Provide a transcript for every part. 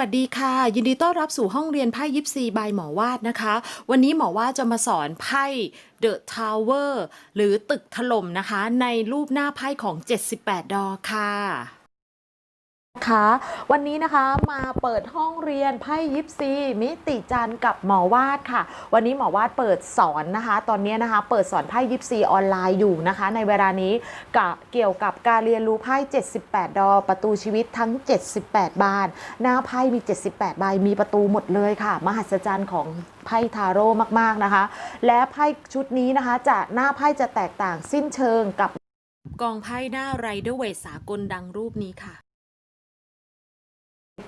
สวัสดีค่ะ ยินดีต้อนรับสู่ห้องเรียนไพ่ยิปซีบายหมอวาดนะคะ วันนี้หมอวาดจะมาสอนไพ่ The Tower หรือตึกถล่มนะคะ ในรูปหน้าไพ่ของ 78 ดอค่ะ ค่ะวันนี้นะคะมาเปิดห้องเรียนไพ่ยิปซีมิติจันกับหมอวาดค่ะ วันนี้หมอวาดเปิดสอนนะคะ ตอนนี้นะคะเปิดสอนไพ่ยิปซีออนไลน์อยู่นะคะ ในเวลานี้กับเกี่ยวกับการเรียนรู้ไพ่ 78 ดอ ประตูชีวิตทั้ง 78 บาน หน้าไพ่มี 78 ใบมีประตูหมดเลยค่ะ มหัศจรรย์ของไพ่ทาโร่มากๆนะคะ และไพ่ชุดนี้นะคะ จะหน้าไพ่จะแตกต่างสิ้นเชิงกับกองไพ่หน้าไรเดอร์เวทสากลดังรูปนี้ค่ะ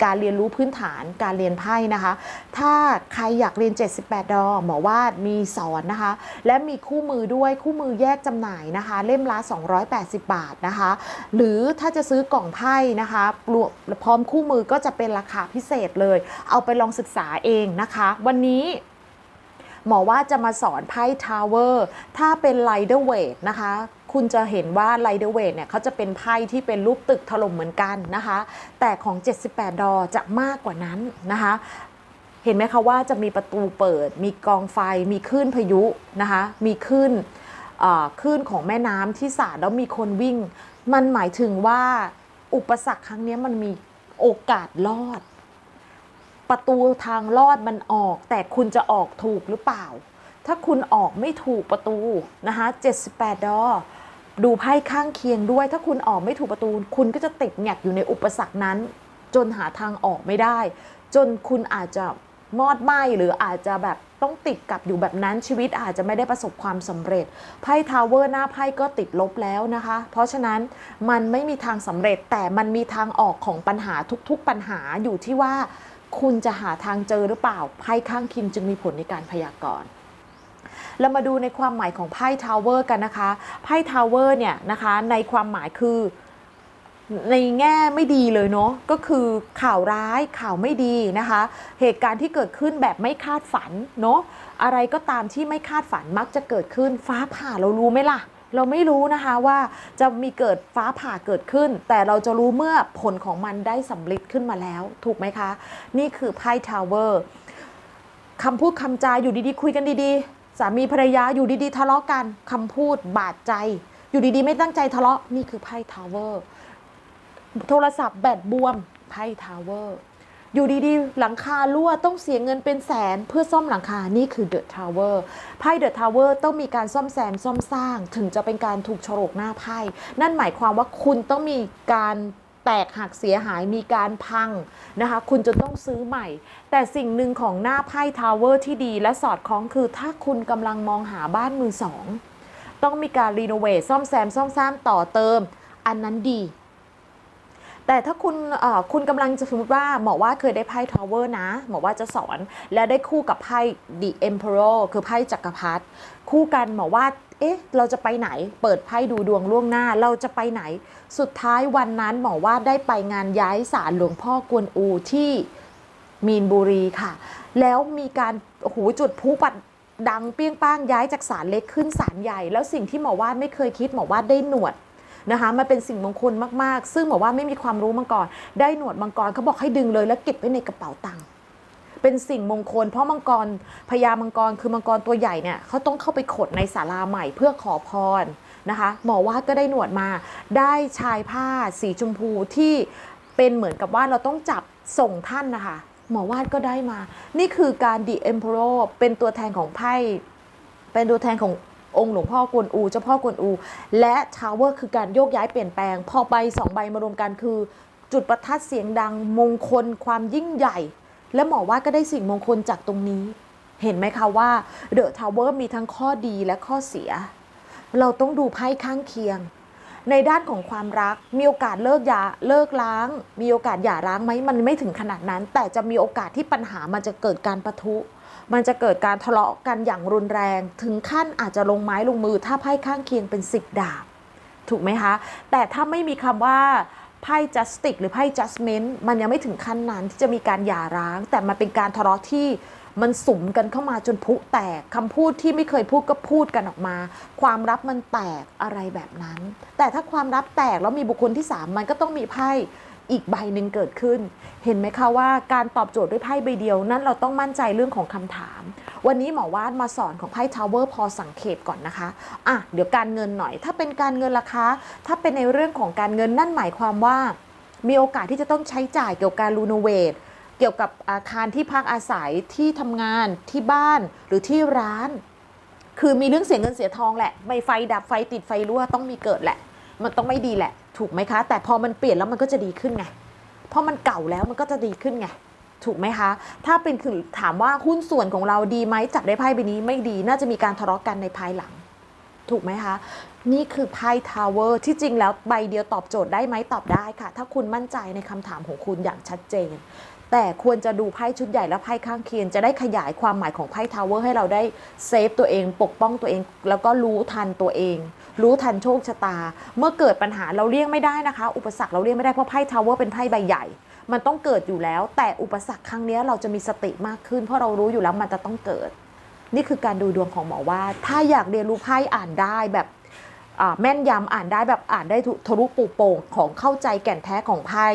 การเรียนรู้พื้นฐานการเรียนไพ่นะคะ ถ้าใครอยากเรียน 78 ดอหมอวาดมีสอนนะคะ และมีคู่มือด้วยคู่มือแยกจำหน่ายนะคะ เล่มละ 280 บาทนะคะ หรือถ้าจะซื้อกล่องไพ่นะคะรวมพร้อมคู่มือก็จะเป็นราคาพิเศษเลย เอาไปลองศึกษาเองนะคะ วันนี้หมอว่าจะมาสอนไพ่ทาวเวอร์ ถ้าเป็นไลเดอร์เวทนะคะ คุณจะเห็นว่าไลเดอร์เวทเนี่ยเขาจะเป็นไพ่ที่เป็นรูปตึกถล่มเหมือนกันนะคะ แต่ของ 78 ดอจะมากกว่านั้นนะคะ เห็นไหมคะว่าจะมีประตูเปิด มีกองไฟ มีคลื่นพายุนะคะ มีคลื่นคลื่นของแม่น้ำที่สาดแล้วมีคนวิ่ง มันหมายถึงว่าอุปสรรคครั้งนี้มันมีโอกาสรอด ประตูทางลอดมันออก แต่คุณจะออกถูกหรือเปล่า ถ้าคุณออกไม่ถูกประตูนะคะ78 ดอ ดูไพ่ข้างเคียงด้วย ถ้าคุณออกไม่ถูกประตู คุณก็จะติดแงกอยู่ในอุปสรรคนั้น จนหาทางออกไม่ได้ จนคุณอาจจะมอดไหมหรืออาจจะแบบต้องติดกับอยู่แบบนั้นชีวิตอาจจะไม่ได้ประสบความสำเร็จไพ่ทาวเวอร์หน้าไพ่ก็ติดลบแล้วนะคะ เพราะฉะนั้นมันไม่มีทางสำเร็จแต่มันมีทางออกของปัญหาทุกๆปัญหาอยู่ที่ว่า คุณจะหาทางเจอหรือเปล่าไพ่ข้างเคียงจึงมีผลในการพยากรณ์ เรามาดูในความหมายของไพ่ทาวเวอร์กันนะคะ ไพ่ทาวเวอร์เนี่ยนะคะในความหมายคือในแง่ไม่ดีเลยเนาะก็คือข่าวร้ายข่าวไม่ดีนะคะ เหตุการณ์ที่เกิดขึ้นแบบไม่คาดฝันเนาะอะไรก็ตามที่ไม่คาดฝันมักจะเกิดขึ้นฟ้าผ่าเรารู้ไหมล่ะ เราไม่รู้นะคะว่าจะมีเกิดฟ้าผ่าเกิดขึ้น แต่เราจะรู้เมื่อผลของมันได้สำเร็จขึ้นมาแล้ว ถูกไหมคะ นี่คือไพ่ทาวเวอร์คำพูดคำจาอยู่ดีๆ คุยกันดีๆ สามีภรรยาอยู่ดีๆทะเลาะกันคำพูดบาดใจ อยู่ดีๆ ไม่ตั้งใจทะเลาะนี่คือไพ่ทาวเวอร์โทรศัพท์แบตบวมไพ่ทาวเวอร์อยู่ดีๆ หลังคารั่วต้องเสียเงินเป็นแสนเพื่อซ่อมหลังคา นี่คือเดอะทาวเวอร์ไพ่เดอะทาวเวอร์ต้องมีการซ่อมแซมซ่อมสร้าง ถึงจะเป็นการถูกโฉลกหน้าไพ่ นั่นหมายความว่าคุณต้องมีการ แตกหักเสียหายมีการพังนะคะ คุณจะต้องซื้อใหม่ แต่สิ่งหนึ่งของหน้าไพ่ทาวเวอร์ที่ดีและสอดคล้องคือ ถ้าคุณกำลังมองหาบ้านมือสองต้องมีการรีโนเวทซ่อมแซมซ่อมสร้างต่อเติม อันนั้นดี แต่ถ้าคุณเอ่อคุณกำลังจะสมมติว่าหมอว่าเคยได้ไพ่ทาวเวอร์นะหมอว่าจะสอนและได้คู่กับไพ่ The Emperor คือไพ่จักรพรรดิคู่กันหมอว่า เอ๊ะ เราจะไปไหน เปิดไพ่ดูดวงล่วงหน้า เราจะไปไหน สุดท้ายวันนั้นหมอว่าได้ไปงานย้ายศาลหลวงพ่อกวนอูที่มีนบุรีค่ะ แล้วมีการโอ้โหจุดพลุปัดดังเปี้ยงป้างย้ายจากศาลเล็กขึ้นศาลใหญ่ แล้วสิ่งที่หมอวาดไม่เคยคิดหมอวาดได้หนวดนะคะมันเป็นสิ่งมงคลมากๆ ซึ่งบอว่าไม่มีความรู้มาก่อน ได้หนวดมังกรเขาบอกให้ดึงเลยแล้วเก็บไว้ในกระเป๋าตังค์ เป็นสิ่งมงคล เพราะมังกรพญามังกรคือมังกรตัวใหญ่เนี่ยเขาต้องเข้าไปขดในศาลาใหม่เพื่อขอพรนะคะ หมอวาดก็ได้หนวดมา ได้ชายผ้าสีชมพูที่เป็นเหมือนกับว่าเราต้องจับส่งท่านนะคะ หมอวาดก็ได้มา นี่คือการดีเอ็มโพรเป็นตัวแทนของไพ่เป็นตัวแทนขององค์หลวงพ่อกวนอูเจ้าพ่อกวนอู และทาวเวอร์คือการโยกย้ายเปลี่ยนแปลง พอใบสองใบมารวมกันคือ จุดประทัดเสียงดังมงคลความยิ่งใหญ่ และหมอว่าก็ได้สิ่งมงคลจากตรงนี้ เห็นไหมคะว่าเดอะทาวเวอร์มีทั้งข้อดีและข้อเสีย เราต้องดูไพ่ข้างเคียง ในด้านของความรัก มีโอกาสเลิกยาเลิกล้าง มีโอกาสหย่าร้างไหมมันไม่ถึงขนาดนั้น แต่จะมีโอกาสที่ปัญหามันจะเกิดการประทุ มันจะเกิดการทะเลาะกันอย่างรุนแรง ถึงขั้นอาจจะลงไม้ลงมือ ถ้าไพ่ข้างเคียงเป็นสิบดาบถูกไหมคะ แต่ถ้าไม่มีคำว่า ไพ่ justice หรือไพ่ judgment มันยังไม่ถึงขั้นนั้นที่จะมีการหย่าร้าง แต่มันเป็นการทะเลาะที่มันสุมกันเข้ามาจนพุแตกคำพูดที่ไม่เคยพูดก็พูดกันออกมา ความลับมันแตกอะไรแบบนั้น แต่ถ้าความลับแตกแล้วมีบุคคลที่สามมันก็ต้องมีไพ่ อีกใบหนึ่งเกิดขึ้น เห็นไหมคะว่าการตอบโจทย์ด้วยไพ่ใบเดียว นั้นเราต้องมั่นใจเรื่องของคำถาม วันนี้หมอวาดมาสอนของไพ่ทาวเวอร์พอสังเกตก่อนนะคะอะเดี๋ยวการเงินหน่อย ถ้าเป็นการเงินราคาถ้าเป็นในเรื่องของการเงินนั่นหมายความว่า มีโอกาสที่จะต้องใช้จ่ายเกี่ยวกับการรีโนเวทเกี่ยวกับอาคารที่พักอาศัยที่ทำงานที่บ้านหรือที่ร้าน คือมีเรื่องเสียเงินเสียทองแหละ ไม่ไฟดับไฟติดไฟรั่วต้องมีเกิดแหละ มันต้องไม่ดีแหละ ถูกไหมคะ แต่พอมันเปลี่ยนแล้วมันก็จะดีขึ้นไงพอมันเก่าแล้วมันก็จะดีขึ้นไงถูกไหมคะ ถ้าเป็นคือถามว่าหุ้นส่วนของเราดีไหมจับได้ไพ่ใบนี้ไม่ดีน่าจะมีการทะเลาะกันในภายหลัง ถูกไหมคะ นี่คือไพ่ทาวเวอร์ที่จริงแล้วใบเดียวตอบโจทย์ได้ไหมตอบได้ค่ะ ถ้าคุณมั่นใจในคำถามของคุณอย่างชัดเจน แต่ควรจะดูไพ่ชุดใหญ่และไพ่ข้างเคียงจะได้ขยายความหมายของไพ่ทาวเวอร์ให้เราได้เซฟตัวเอง ปกป้องตัวเอง แล้วก็รู้ทันตัวเอง รู้ทันโชคชะตา เมื่อเกิดปัญหาเราเลี่ยงไม่ได้นะคะ อุปสรรคเราเลี่ยงไม่ได้เพราะไพ่ทาวเวอร์เป็นไพ่ใบใหญ่ มันต้องเกิดอยู่แล้ว แต่อุปสรรคครั้งนี้เราจะมีสติมากขึ้น เพราะเรารู้อยู่แล้วมันจะต้องเกิด นี่คือการดูดวงของหมอว่า ถ้าอยากเรียนรู้ไพ่อ่านได้แบบ แม่นยำอ่านได้แบบอ่านได้ทะลุปูโป่งของเข้าใจแก่นแท้ของไพ่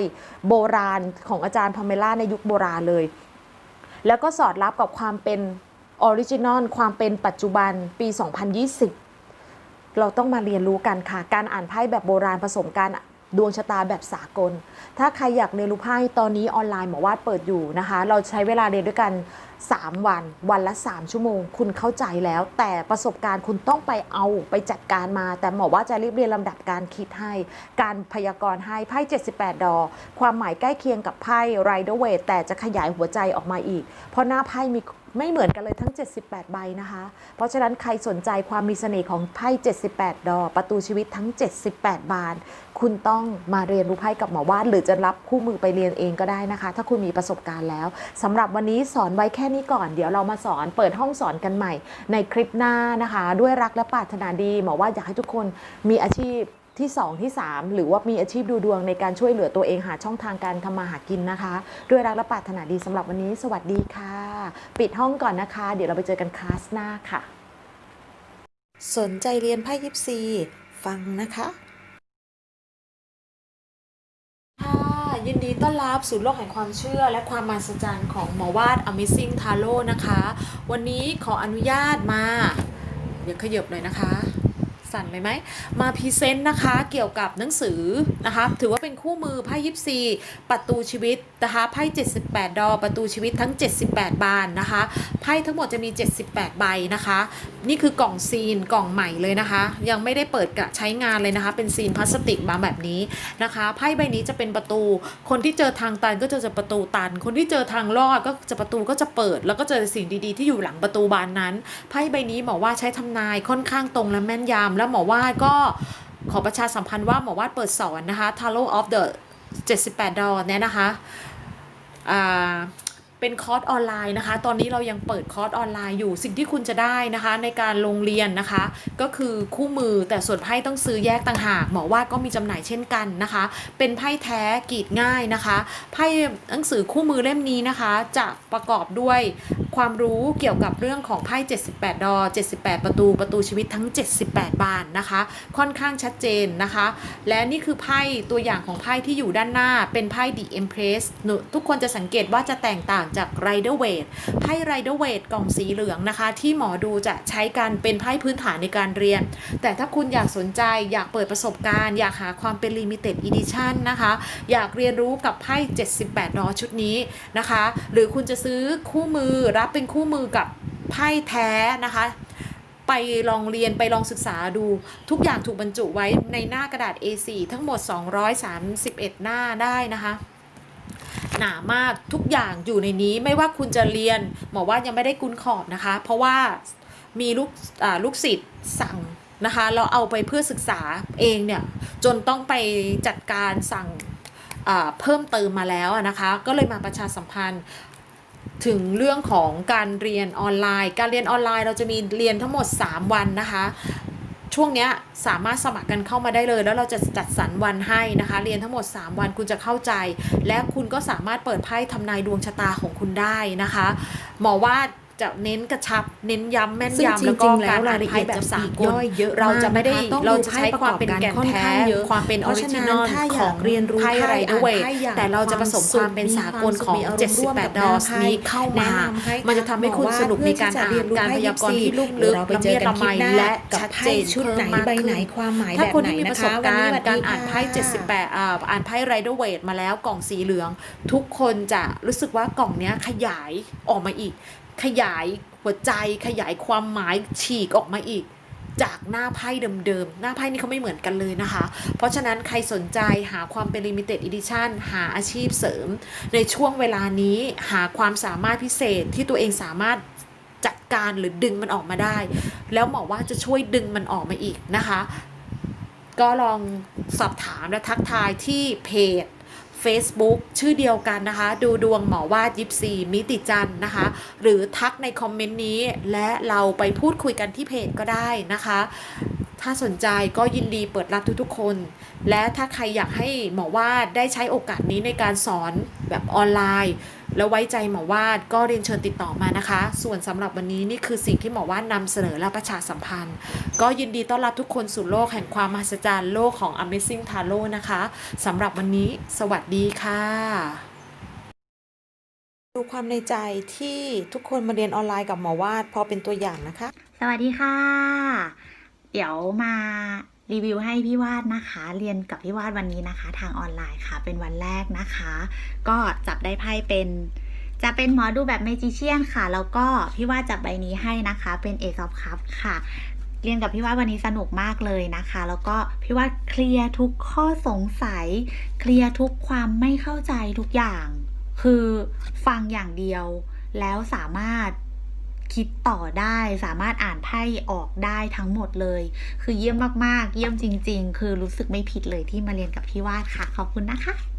โบราณของอาจารย์พาเมล่าในยุคโบราณเลย แล้วก็สอดรับกับความเป็นออริจินอลความเป็นปัจจุบันปี 2020 เราต้องมาเรียนรู้กันค่ะ การอ่านไพ่แบบโบราณผสมกัน ดวงชะตาแบบสากล ถ้าใครอยากเรียนรู้ไพ่ตอนนี้ออนไลน์หมอวาดเปิดอยู่นะคะ เราใช้เวลาเรียนด้วยกัน 3 วัน วันละ 3 ชั่วโมง คุณเข้าใจแล้ว แต่ประสบการณ์คุณต้องไปเอาไปจัดการมา แต่หมอว่าจะรีบเรียนลำดับการคิดให้ การพยากรณ์ให้ไพ่ 78 ดอ ความหมายใกล้เคียงกับไพ่ไรเดอร์เวทแต่จะขยายหัวใจออกมาอีก เพราะหน้าไพ่มี ไม่เหมือนกันเลยทั้ง 78 ใบนะคะ เพราะฉะนั้นใครสนใจความมีเสน่ห์ของไพ่ 78 ดอก ประตูชีวิตทั้ง 78 บาน คุณต้องมาเรียนรู้ไพ่กับหมอวาดหรือจะรับคู่มือไปเรียนเองก็ได้นะคะ ถ้าคุณมีประสบการณ์แล้วสำหรับวันนี้สอนไว้แค่นี้ก่อน เดี๋ยวเรามาสอนเปิดห้องสอนกันใหม่ ในคลิปหน้านะคะ ด้วยรักและปรารถนาดี หมอว่าอยากให้ทุกคนมีอาชีพที่ 2 ที่ 3 หรือว่ามีอาชีพดูดวงในการช่วยเหลือตัวเองหาช่องทางการทำมาหากินนะคะ ด้วยรักและปรารถนาดีสำหรับวันนี้ สวัสดีค่ะ ปิดห้องก่อนนะคะ เดี๋ยวเราไปเจอกันคลาสหน้าค่ะ สนใจเรียนไพ่ยิปซีฟังนะคะค่ะยินดีต้อนรับสู่โลกแห่งความเชื่อและความมหัศจรรย์ของหมอวาด Amazing Tarot นะคะ วันนี้ขออนุญาตมา เดี๋ยวขยบหน่อยนะคะ สั่นเลยไหมมาพรีเซนต์นะคะเกี่ยวกับหนังสือนะคะถือว่าเป็นคู่มือไพ่ยิปซีประตูชีวิตนะคะไพ่78 ดอประตูชีวิตทั้ง 78 บานนะคะไพ่ทั้งหมดจะมี 78 ใบนะคะ นี่คือกล่องซีนกล่องใหม่เลยนะคะ ยังไม่ได้เปิดกะใช้งานเลยนะคะ เป็นซีนพลาสติกมาแบบนี้นะคะไพ่ใบนี้จะเป็นประตู คนที่เจอทางตันก็จะเจอประตูตัน คนที่เจอทางรอดก็จะประตูก็จะเปิด แล้วก็เจอสิ่งดีๆ ที่อยู่หลังประตูบานนั้นไพ่ใบนี้หมอว่าใช้ทำนายค่อนข้างตรงและแม่นยำแล้วหมอว่าก็ขอประชาสัมพันธ์ว่าหมอว่าเปิดสอนนะคะ Tarot of the 78 ดอเนี่ยนะคะอ่า เป็นคอร์สออนไลน์นะคะ ตอนนี้เรายังเปิดคอร์สออนไลน์อยู่ สิ่งที่คุณจะได้นะคะ ในการลงเรียนนะคะ ก็คือคู่มือแต่ส่วนไพ่ต้องซื้อแยกต่างหาก หมอว่าก็มีจำหน่ายเช่นกันนะคะ เป็นไพ่แท้กรีดง่ายนะคะ ไพ่หนังสือคู่มือเล่มนี้นะคะ จะประกอบด้วยความรู้เกี่ยวกับเรื่องของไพ่ 78 ดอ 78 ประตู ประตูชีวิตทั้ง 78 บานนะคะ ค่อนข้างชัดเจนนะคะ และนี่คือไพ่ตัวอย่างของไพ่ที่อยู่ด้านหน้า เป็นไพ่ The Empress ทุกคนจะสังเกตว่าจะแตกต่างจาก Rider Waite ไพ่ Rider Waite กล่องสีเหลืองนะคะ ที่หมอดูจะใช้กันเป็นไพ่พื้นฐานในการเรียน แต่ถ้าคุณอยากสนใจอยากเปิดประสบการณ์ อยากหาความเป็น Limited Edition นะคะ อยากเรียนรู้กับไพ่ 78ดอชุดนี้นะคะ หรือคุณจะซื้อคู่มือรับเป็นคู่มือกับไพ่แท้นะคะไปลองเรียนไปลองศึกษาดูทุกอย่างถูกบรรจุไว้ในหน้ากระดาษ A4 ทั้งหมด 231 หน้าได้นะคะ หนามากทุกอย่างอยู่ในนี้ไม่ว่าคุณจะเรียนหมอว่ายังไม่ได้กุนขอบนะคะ เพราะว่ามีลูกลูกศิษย์สั่งนะคะเราเอาไปเพื่อศึกษาเองเนี่ยจนต้องไปจัดการสั่งเพิ่มเติมมาแล้วนะคะ ก็เลยมาประชาสัมพันธ์ถึงเรื่องของการเรียนออนไลน์ การเรียนออนไลน์เราจะมีเรียนทั้งหมด 3 วันนะคะ ช่วงนี้สามารถสมัครกันเข้ามาได้เลย แล้วเราจะจัดสรรวันให้นะคะ เรียนทั้งหมด 3 วันคุณจะเข้าใจ และคุณก็สามารถเปิดไพ่ทำนายดวงชะตาของคุณได้นะคะ หมอว่า จะเน้นกระชับ เน้นย้ำแม่นซึ่งยำจแล้วก็ริงๆแล้วายการอ่ารนละไพ่เอียดแบบจะสาปลีกกลย่อยเยอะเราจะไม่ได้มากนะคะต้องเราดูจะไพ่ใช้ความเป็นประกอบแก่นค่อนแท้ข้างเยอะความเป็นอเพอราะริฉะจินั้นนอลถ้าอขยาอกงเรียนรู้ไพ่ไพ่ไรเดอร์เวทอ่านไพ่อย่างแต่เราจะผสมความเป็นสากลของมีความสุขมีอารมณ์78ดร่อวมสกับนี้หน้าเข้าไพ่มาแนะนำให้มันจะทำให้คุณสนุกในการอ่านการพยากรณ์ที่ลุ่มลึกเราไปเจอกันคลิปหน้าและกับชัดไพ่เจนชุดไหนเพิ่มมากใบไหนขึ้นความหมายถ้าแบบคนไหนที่มีปนะระสคะบวันการนี้ณ์สวัสการดีอ่านไพ่ค่ะ78อ่าอ่านไพ่ไรเดอร์เวทมาแล้วกล่องสีเหลือง ทุกคนจะรู้สึกว่ากล่องเนี้ยขยายออกมาอีก ขยายหัวใจขยายความหมายฉีกออกมาอีก จากหน้าไพ่เดิมๆ หน้าไพ่นี่เขาไม่เหมือนกันเลยนะคะ เพราะฉะนั้นใครสนใจหาความเป็น limited edition หาอาชีพเสริม ในช่วงเวลานี้หาความสามารถพิเศษที่ตัวเองสามารถจัดการหรือดึงมันออกมาได้ แล้วหมอว่าจะช่วยดึงมันออกมาอีกนะคะ ก็ลองสอบถามและทักทายที่เพจ Facebook ชื่อเดียวกันนะคะ ดูดวงหมอวาดยิปซีมิติจันนะคะ หรือทักในคอมเมนต์นี้ และเราไปพูดคุยกันที่เพจก็ได้นะคะ ถ้าสนใจก็ยินดีเปิดรับทุกๆคน และถ้าใครอยากให้หมอวาดได้ใช้โอกาสนี้ในการสอนแบบออนไลน์ แล้วไว้ใจหมอวาดก็เรียนเชิญติดต่อมานะคะ ส่วนสำหรับวันนี้นี่คือสิ่งที่หมอวาดนำเสนอและประชาสัมพันธ์ ก็ยินดีต้อนรับทุกคนสู่โลกแห่งความมหัศจรรย์โลกของ Amazing Tarot นะคะสำหรับวันนี้ สวัสดีค่ะดูความในใจที่ทุกคนมาเรียนออนไลน์กับหมอวาดพอเป็นตัวอย่างนะคะ สวัสดีค่ะ เดี๋ยวมา รีวิวให้พี่วาดนะคะ เรียนกับพี่วาดวันนี้นะคะ ทางออนไลน์ค่ะ เป็นวันแรกนะคะ ก็จับได้ไพ่เป็น จะเป็นหมอดูแบบเมจิเชียนค่ะ แล้วก็พี่วาดจับใบนี้ให้นะคะ เป็นเอกอ f คัพค่ะ เรียนกับพี่วาดวันนี้สนุกมากเลยนะคะ แล้วก็พี่วาดเคลียร์ทุกข้อสงสัย เคลียร์ทุกความไม่เข้าใจทุกอย่าง คือฟังอย่างเดียวแล้วสามารถ คิดต่อได้สามารถอ่านไพ่ออกได้ทั้งหมดเลย คือเยี่ยมมากๆ เยี่ยมจริง ๆ คือรู้สึกไม่ผิดเลยที่มาเรียนกับพี่วาดค่ะ ขอบคุณนะคะ